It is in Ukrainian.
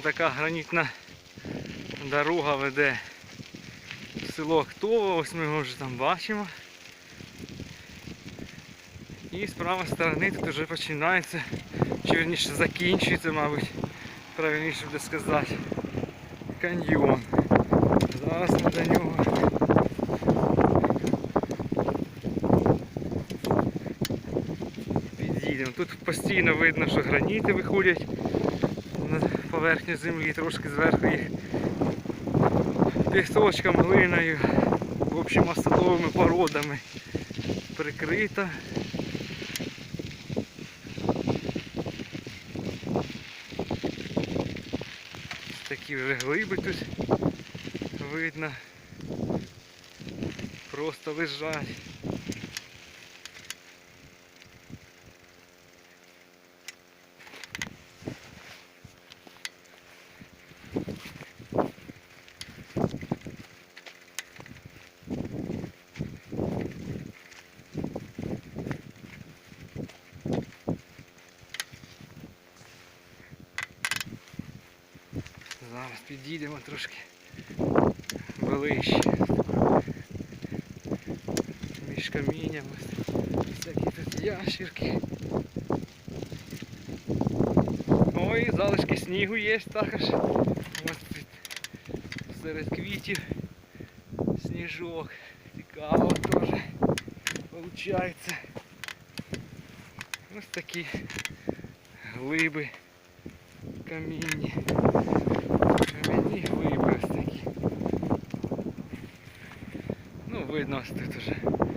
така гранітна дорога веде в село Хтово, ось ми його вже там бачимо. І з правої сторони тут вже починається, чи вірніше закінчується, мабуть, правильніше буде сказати, каньйон. Зараз ми до нього. Тут постійно видно, що граніти виходять поверхню землі, трошки зверху їх пісочком, глиною, в общем, остатовими породами прикрита. Такі вже глиби тут видно. Просто лежать. Зараз підійдемо трошки ближче. Між каміннями. Всякі тут ящірки. Ой, залишки снігу є також. Ось тут серед квітів сніжок. Цікаво теж виходить. Ось такі глиби камінні. Видно ось тут уже